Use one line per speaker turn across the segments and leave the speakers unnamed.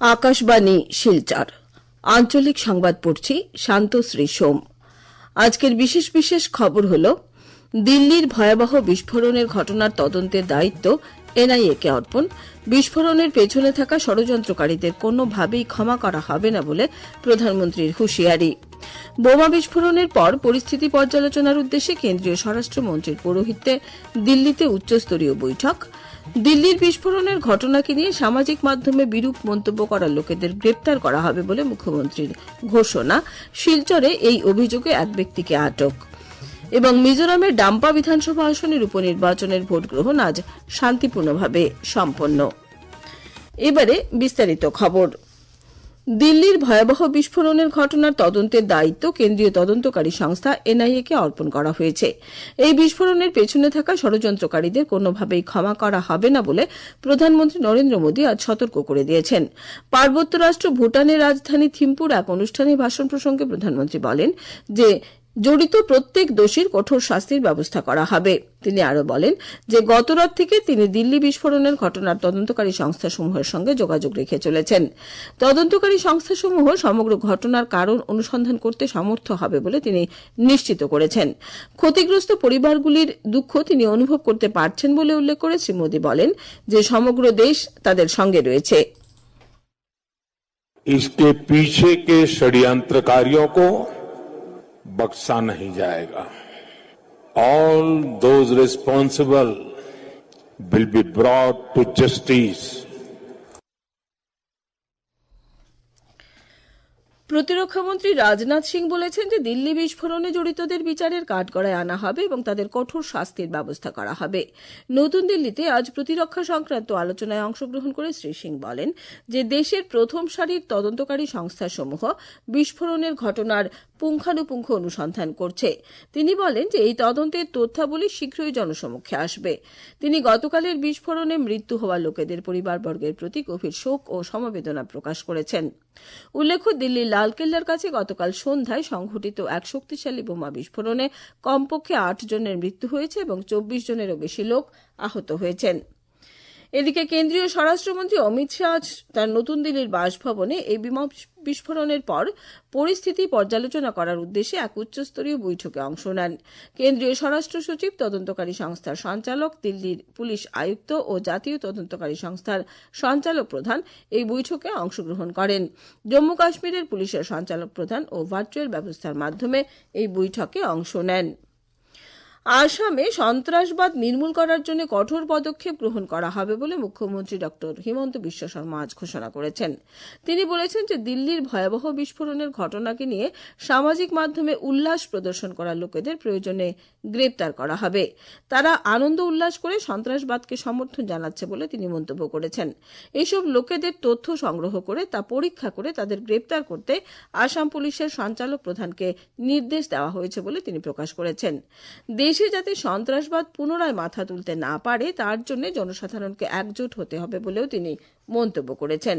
আকাশবাণী, শিলচর। আঞ্চলিক সংবাদ পড়ছি শান্তশ্রী সোম। আজকের বিশেষ বিশেষ খবর হল, দিল্লির ভয়াবহ বিস্ফোরণের ঘটনার তদন্তের দায়িত্ব এনআইএ কে অর্পণ। বিস্ফোরণের পেছনে থাকা ষড়যন্ত্রকারীদের কোনোভাবেই ক্ষমা করা হবে না বলে প্রধানমন্ত্রীর হুঁশিয়ারি। বোমা বিস্ফোরণের পর পরিস্থিতি পর্যালোচনার উদ্দেশ্যে কেন্দ্রীয় স্বরাষ্ট্রমন্ত্রীর পৌরোহিত্যে দিল্লিতে উচ্চস্তরীয় বৈঠক। দিল্লির বিস্ফোরণের ঘটনাকে নিয়ে সামাজিক মাধ্যমে বিরূপ মন্তব্য করা লোকেদের গ্রেপ্তার করা হবে বলে মুখ্যমন্ত্রীর ঘোষণা। শিলচরে এই অভিযোগে এক ব্যক্তিকে আটক। এবং মিজোরামের ডাম্পা বিধানসভা আসনের উপনির্বাচনের ভোট গ্রহণ আজ শান্তিপূর্ণভাবে সম্পন্ন। এবারে বিস্তারিত খবর। দিল্লির ভয়াবহ বিস্ফোরণের ঘটনার তদন্তের দায়িত্ব কেন্দ্রীয় তদন্তকারী সংস্থা এনআইএ কে অর্পণ করা হয়েছে। এই বিস্ফোরণের পেছনে থাকা ষড়যন্ত্রকারীদের কোনোভাবেই ক্ষমা করা হবে না বলে প্রধানমন্ত্রী নরেন্দ্র মোদী আজ সতর্ক করে দিয়েছেন। পার্বত্য রাষ্ট্র ভুটানের রাজধানী থিম্পুর এক অনুষ্ঠানে ভাষণ প্রসঙ্গে প্রধানমন্ত্রী বলেন যে জড়িত প্রত্যেক দোষীর কঠোর শাস্তির ব্যবস্থা করা হবে তিনি আরও বলেন যে গতরাত থেকে তিনি দিল্লি বিস্ফোরণের ঘটনার তদন্তকারী সংস্থাসমূহের সঙ্গে যোগাযোগ রেখে চলেছেন তদন্তকারী সংস্থাসমূহ সমগ্র ঘটনার কারণ অনুসন্ধান করতে সমর্থ হবে বলে তিনি নিশ্চিত করেছেন ক্ষতিগ্রস্ত পরিবারগুলির দুঃখ তিনি অনুভব করতে পারছেন বলে উল্লেখ করে শ্রী মোদী বলেন যে সমগ্র দেশ তাদের সঙ্গে রয়েছে
इसके पीछे के षड्यंत्रकारियों को बख्शा नहीं जाएगा। All those responsible will be brought to justice
প্রতিরক্ষামন্ত্রী রাজনাথ সিং বলেছেন যে দিল্লি বিস্ফোরণে জড়িতদের বিচারের কাঠগড়ায় আনা হবে এবং তাদের কঠোর শাস্তির ব্যবস্থা করা হবে। নতুন দিল্লিতে আজ প্রতিরক্ষা সংক্রান্ত আলোচনায় অংশগ্রহণ করে শ্রী সিং বলেন যে দেশের প্রথম সারির তদন্তকারী সংস্থাসমূহ বিস্ফোরণের ঘটনার পুঙ্খানুপুঙ্খ অনুসন্ধান করছে। তিনি বলেন যে এই তদন্তের তথ্যাবলী শীঘ্রই জনসমক্ষে আসবে। তিনি গতকালের বিস্ফোরণে মৃত্যু হওয়া লোকেদের পরিবারবর্গের প্রতি গভীর শোক ও সমবেদনা প্রকাশ করেছেন। উল্লেখ্য, দিল্লির লালকেল্লার কাছে গতকাল সন্ধ্যায় সংঘটিত এক শক্তিশালী বোমা বিস্ফোরণে কমপক্ষে আট জনের মৃত্যু হয়েছে এবং চব্বিশ জনেরও বেশি লোক আহত হয়েছেন। এদিকে কেন্দ্রীয় স্বরাষ্ট্রমন্ত্রী অমিত শাহ আজ তার নতুন দিল্লির বাসভবনে এই বিমান বিস্ফোরণের পর পরিস্থিতি পর্যালোচনা করার উদ্দেশ্যে এক উচ্চস্তরীয় বৈঠকে অংশ নেন। কেন্দ্রীয় স্বরাষ্ট্র সচিব, তদন্তকারী সংস্থার সঞ্চালক, দিল্লির পুলিশ আয়ুক্ত ও জাতীয় তদন্তকারী সংস্থার সঞ্চালক প্রধান এই বৈঠকে অংশগ্রহণ করেন। জম্মু কাশ্মীরের পুলিশের সঞ্চালক প্রধান ও ভার্চুয়াল ব্যবস্থার মাধ্যমে এই বৈঠকে অংশ নেন। আসামে সন্ত্রাসবাদ নির্মূল করার জন্য কঠোর পদক্ষেপ গ্রহণ করা হবে বলে মুখ্যমন্ত্রী ড হিমন্ত বিশ্ব শর্মা আজ ঘোষণা করেছেন। তিনি বলেছেন যে দিল্লির ভয়াবহ বিস্ফোরণের ঘটনাকে নিয়ে সামাজিক মাধ্যমে উল্লাস প্রদর্শন করা লোকেদের প্রয়োজনে গ্রেপ্তার করা হবে। তারা আনন্দ উল্লাস করে সন্ত্রাসবাদকে সমর্থন জানাচ্ছে বলে তিনি মন্তব্য করেছেন। এসব লোকেদের তথ্য সংগ্রহ করে তা পরীক্ষা করে তাদের গ্রেপ্তার করতে আসাম পুলিশের সঞ্চালক প্রধানকে নির্দেশ দেওয়া হয়েছে বলে তিনি প্রকাশ করেছেন। দেশে যাতে সন্ত্রাসবাদ পুনরায় মাথা তুলতে না পারে, তার জন্য জনসাধারণকে একজোট হতে হবে বলেও তিনি মন্তব্য করেছেন।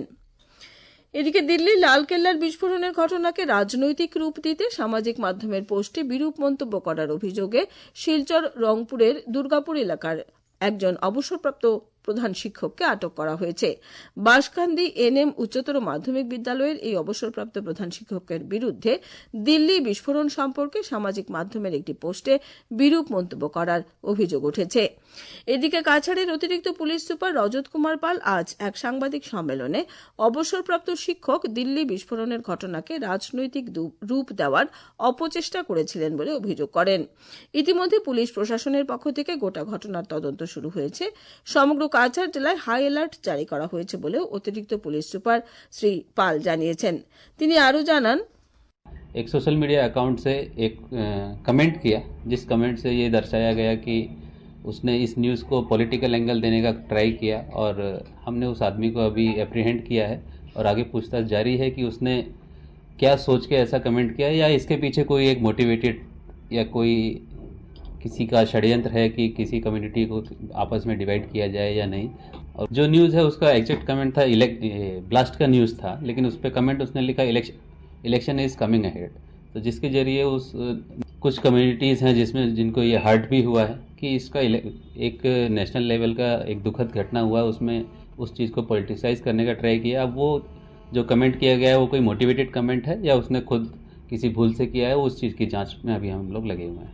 এদিকে দিল্লির লালকেল্লার বিস্ফোরণের ঘটনাকে রাজনৈতিক রূপ দিতে সামাজিক মাধ্যমের পোস্টে বিরূপ মন্তব্য করার অভিযোগে শিলচর রংপুরের দুর্গাপুর এলাকার একজন অবসরপ্রাপ্ত প্রধান শিক্ষককে আটক করা হয়েছে। বাসকান্দি এনএম উচ্চতর মাধ্যমিক বিদ্যালয়ের এই অবসরপ্রাপ্ত প্রধান শিক্ষকের বিরুদ্ধে দিল্লি বিস্ফোরণ সম্পর্কে সামাজিক মাধ্যমের একটি পোস্টে বিরূপ মন্তব্য করার অভিযোগ উঠেছে। এদিকে কাছাড়ের অতিরিক্ত পুলিশ সুপার রজত কুমার পাল আজ এক সাংবাদিক সম্মেলনে অবসরপ্রাপ্ত শিক্ষক দিল্লি বিস্ফোরণের ঘটনাকে রাজনৈতিক রূপ দেওয়ার অপচেষ্টা করেছিলেন বলে অভিযোগ করেন। ইতিমধ্যে পুলিশ প্রশাসনের পক্ষ থেকে গোটা ঘটনার তদন্ত শুরু হয়েছে। সমগ্র কাছাড় জেলায় হাই অ্যালার্ট জারি করা হয়েছে বলেও অতিরিক্ত পুলিশ সুপার শ্রী পাল জানিয়েছেন তিনি আরও জানান
एक सोशल मीडिया अकाउंट से एक कमेंट किया जिस कमेंट से ये दर्शाया गया कि उसने इस न्यूज़ को पॉलिटिकल एंगल देने का ट्राई किया और हमने उस आदमी को अभी अप्रीहेंड किया है और आगे पूछताछ जारी है कि उसने क्या सोच के ऐसा कमेंट किया या इसके पीछे कोई एक मोटिवेटेड या कोई किसी का षड्यंत्र है कि किसी कम्युनिटी को आपस में डिवाइड किया जाए या नहीं। और जो न्यूज़ है, उसका एग्जैक्ट कमेंट था इलेक्ट ब्लास्ट का न्यूज़ था, लेकिन उस पर कमेंट उसने लिखा election election is coming ahead तो जिसके ज़रिए उस, कुछ कम्युनिटीज़ हैं जिसमें, जिनको ये हर्ट भी हुआ है कि इसका एक नेशनल लेवल का एक दुखद घटना हुआ, उसमें उस चीज़ को पॉलिटिसाइज करने का ट्राई किया। अब वो जो कमेंट किया गया है, वो कोई मोटिवेटेड कमेंट है या उसने खुद किसी भूल से किया है उस चीज़ की जाँच में अभी हम लोग लगे हुए हैं।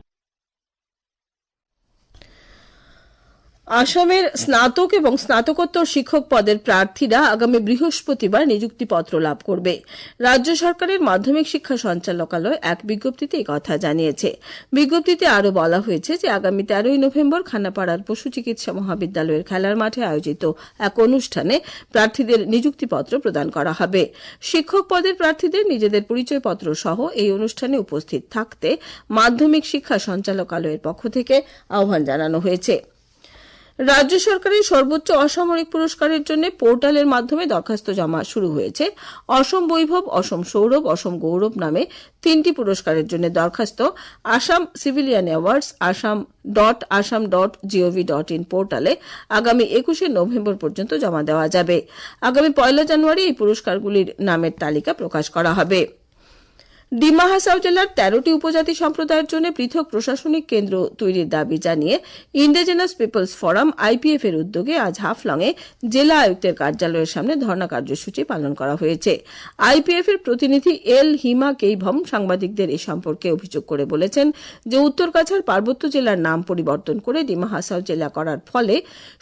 আসামের স্নাতক এবং স্নাতকোত্তর শিক্ষক পদের প্রার্থীরা আগামী বৃহস্পতিবার নিযুক্তিপত্র লাভ করবে। রাজ্য সরকারের মাধ্যমিক শিক্ষা সঞ্চালকালয় এক বিজ্ঞপ্তিতে কথা জানিয়েছে। বিজ্ঞপ্তিতে আরও বলা হয়েছে যে, আগামী তেরোই নভেম্বর খানাপাড়ার পশু চিকিৎসা মহাবিদ্যালয়ের খেলার মাঠে আয়োজিত এক অনুষ্ঠানে প্রার্থীদের নিযুক্তিপত্র প্রদান করা হবে। শিক্ষক পদের প্রার্থীদের নিজেদের পরিচয়পত্র সহ এই অনুষ্ঠানে উপস্থিত থাকতে মাধ্যমিক শিক্ষা সঞ্চালকালয়ের পক্ষ থেকে আহ্বান জানানো হয়েছে। রাজ্য সরকারের সর্বোচ্চ অসামরিক পুরস্কারের জন্য পোর্টালের মাধ্যমে দরখাস্ত জমা শুরু হয়েছে। অসম বৈভব, অসম সৌরভ, অসম গৌরব নামে তিনটি পুরস্কারের জন্য দরখাস্ত। Assam civilian awards, Assam dot Assam dot gov dot in পোর্টালে আগামী একুশে নভেম্বর পর্যন্ত জমা দেওয়া যাবে। আগামী পয়লা জানুয়ারি এই পুরস্কারগুলির নামের তালিকা প্রকাশ করা হবে। ডিমা হাসাও জেলার তেরোটি উপজাতি সম্প্রদায়ের জন্য পৃথক প্রশাসনিক কেন্দ্র তৈরির দাবি জানিয়ে ইন্ডিজেনাস পিপলস ফোরাম আইপিএফ এর উদ্যোগে আজ হাফলংয়ে জেলা আয়ুক্তের কার্যালয়ের সামনে ধর্ণা কার্যসূচি পালন করা হয়েছে। আইপিএফ এর প্রতিনিধি এল হিমা কেইভম সাংবাদিকদের এ সম্পর্কে অভিযোগ করে বলেছেন যে উত্তর কাছাড় পার্বত্য জেলার নাম পরিবর্তন করে ডিমা হাসাও জেলা করার ফলে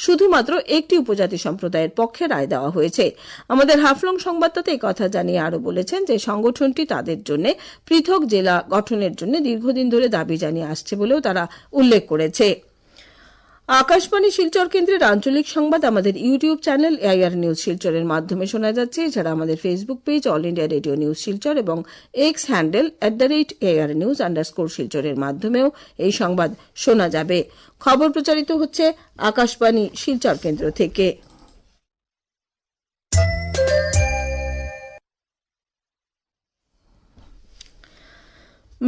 শুধুমাত্র একটি উপজাতি সম্প্রদায়ের পক্ষে রায় দেওয়া হয়েছে। আমাদের হাফলং সংবাদদাতা কথা জানিয়ে আরও বলেছেন যে সংগঠনটি তাদের জন্য পৃথক জেলা গঠনের জন্য দীর্ঘদিন ধরে দাবি জানিয়ে আসছে বলেও তারা উল্লেখ করেছে। আকাশবাণী শিলচর কেন্দ্রের আঞ্চলিক সংবাদ আমাদের ইউটিউব চ্যানেল এআইআর নিউজ শিলচরের মাধ্যমে শোনা যাচ্ছে। এছাড়া আমাদের Facebook page All India Radio news Silchar এবং X handle at the rate AIR news underscore শিলচরের মাধ্যমেও এই সংবাদ শোনা যাবে। খবর প্রচারিত হচ্ছে আকাশবাণী শিলচর কেন্দ্র থেকে।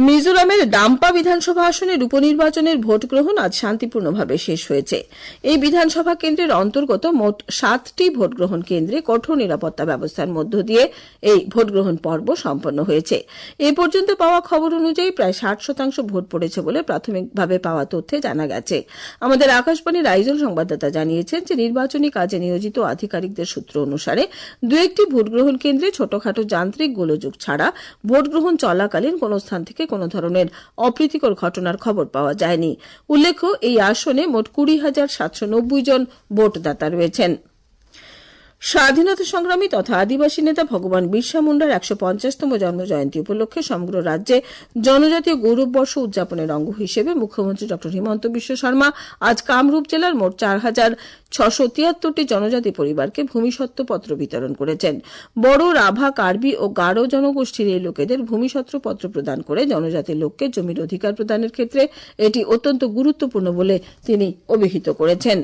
মিজোরামের ডাম্পা বিধানসভা আসনের উপনির্বাচনের ভোট গ্রহণ আজ শান্তিপূর্ণভাবে শেষ হয়েছে। এই বিধানসভা কেন্দ্রের অন্তর্গত মোট সাতটি ভোট গ্রহণ কেন্দ্রে কঠোর নিরাপত্তা ব্যবস্থার মধ্য দিয়ে এই ভোট গ্রহণ পর্ব সম্পন্ন হয়েছে। এ পর্যন্ত পাওয়া খবর অনুযায়ী প্রায় ষাট শতাংশ ভোট পড়েছে বলে প্রাথমিকভাবে পাওয়া তথ্যে জানা গেছে। আমাদের আকাশবাণীর আইজল সংবাদদাতা জানিয়েছেন যে, নির্বাচনী কাজে নিয়োজিত আধিকারিকদের সূত্র অনুসারে দু একটি ভোট গ্রহণ কেন্দ্রে ছোটখাটো যান্ত্রিক গোলযোগ ছাড়া ভোট গ্রহণ চলাকালীন কোন স্থান থেকে কোনো ধরনের অপ্রীতিকর ঘটনার খবর পাওয়া যায়নি। উল্লেখ্য, এই আসনে মোট কুড়ি হাজার সাতশো নব্বই জন ভোটদাতা রয়েছেন। স্বাধীনতা সংগ্রামী তথা আদিবাসী নেতা ভগবান বিরসা মুন্ডার একশো পঞ্চাশতম জন্মজয়ন্তী উপলক্ষে সমগ্র রাজ্যে জনজাতীয় গৌরব বর্ষ উদযাপনের অঙ্গ হিসেবে মুখ্যমন্ত্রী ড হিমন্ত বিশ্ব শর্মা আজ কামরূপ জেলার মোট চার হাজার ছশো তিয়াত্তরটি জনজাতি পরিবারকে ভূমিসত্ত্ব পত্র বিতরণ করেছেন। বড় রাভা, কার্বি ও গারো জনগোষ্ঠীর এই লোকেদের ভূমিসত্ত্ব পত্র প্রদান করে জনজাতির লোককে জমির অধিকার প্রদানের ক্ষেত্রে এটি অত্যন্ত গুরুত্বপূর্ণ বলে তিনি অভিহিত করেছেন।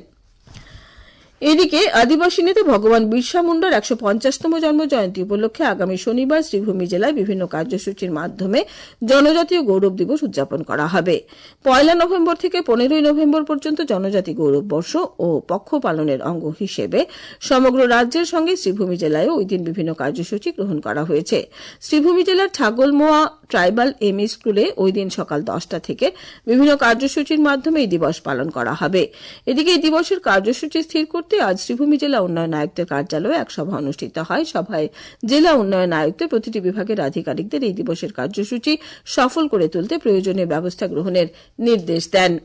এদিকে আদিবাসী নেতা ভগবান বিরসা মুন্ডার একশো পঞ্চাশতম জন্ম জয়ন্তী উপলক্ষে আগামী শনিবার শ্রীভূমি জেলায় বিভিন্ন কার্যসূচির মাধ্যমে জনজাতীয় গৌরব দিবস উদযাপন করা হবে। পয়লা নভেম্বর থেকে পনেরোই নভেম্বর পর্যন্ত জনজাতি গৌরব বর্ষ ও পক্ষ পালনের অঙ্গ হিসেবে সমগ্র রাজ্যের সঙ্গে শ্রীভূমি জেলায় ওই দিন বিভিন্ন কার্যসূচি গ্রহণ করা হয়েছে। শ্রীভূমি জেলার ছাগলমোয়া ট্রাইবাল এম স্কুলে ওই দিন সকাল দশটা থেকে বিভিন্ন কার্যসূচির মাধ্যমে এই দিবস পালন করা হবে। এদিকে এই দিবসের কার্যসূচি স্থির করতে আজ শ্রীভূমি জেলা উন্নয়ন আয়ুক্তের কার্যালয়ে এক সভা অনুষ্ঠিত হয়। সভায় জেলা উন্নয়ন আয়ুক্ত, প্রতিটি বিভাগের আধিকারিকদের এই দিবসের কার্যসূচি সফল করে তুলতে প্রয়োজনীয় ব্যবস্থা গ্রহণের নির্দেশ দেন।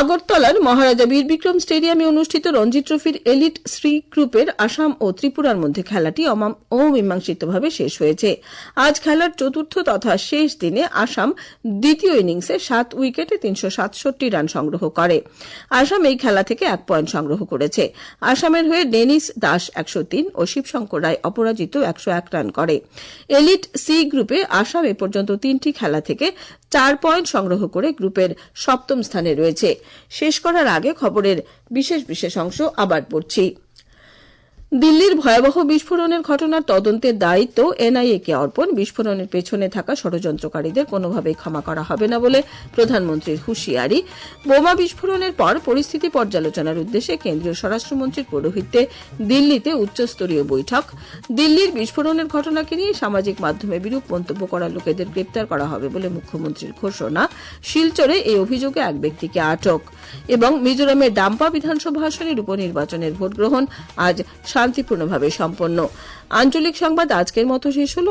আগরতলার মহারাজা বীর বিক্রম স্টেডিয়ামে অনুষ্ঠিত রঞ্জি ট্রফির এলিট শ্রী গ্রুপের আসাম ও ত্রিপুরার মধ্যে খেলাটি অমীমাংসিতভাবে শেষ হয়েছে। আজ খেলার চতুর্থ তথা শেষ দিনে আসাম দ্বিতীয় ইনিংসে সাত উইকেটে তিনশো সাতষট্টি রান সংগ্রহ করে। আসাম এই খেলা থেকে এক পয়েন্ট সংগ্রহ করেছে। আসামের হয়ে ডেনিস দাস একশো তিন ও শিবশঙ্কর রায় অপরাজিত একশো এক রান করে। এলিট সি গ্রুপে আসাম এ পর্যন্ত তিনটি খেলা থেকে চার পয়েন্ট সংগ্রহ করে গ্রুপের সপ্তম স্থানে রয়েছে। শেষ করার আগে খবরের বিশেষ বিশেষ অংশ আবার পড়ছি। দিল্লির ভয়াবহ বিস্ফোরণের ঘটনার তদন্তের দায়িত্ব এনআইএ কে অর্পণ। বিস্ফোরণের পেছনে থাকা ষড়যন্ত্রকারীদের কোনোভাবেই ক্ষমা করা হবে না বলে প্রধানমন্ত্রীর হুঁশিয়ারি। বোমা বিস্ফোরণের পর পরিস্থিতি পর্যালোচনার উদ্দেশ্যে কেন্দ্রীয় স্বরাষ্ট্রমন্ত্রীর পৌরোহিত্যে দিল্লিতে উচ্চস্তরীয় বৈঠক। দিল্লির বিস্ফোরণের ঘটনাকে নিয়ে সামাজিক মাধ্যমে বিরূপ মন্তব্য করা লোকেদের গ্রেপ্তার করা হবে বলে মুখ্যমন্ত্রীর ঘোষণা। শিলচরে এই অভিযোগে এক ব্যক্তিকে আটক এবং মিজোরামের ডাম্পা বিধানসভা আসনের উপনির্বাচনের ভোটগ্রহণ আজ শান্তিপূর্ণভাবে সম্পন্ন। আঞ্চলিক সংবাদ আজকের মতো শেষ হলো।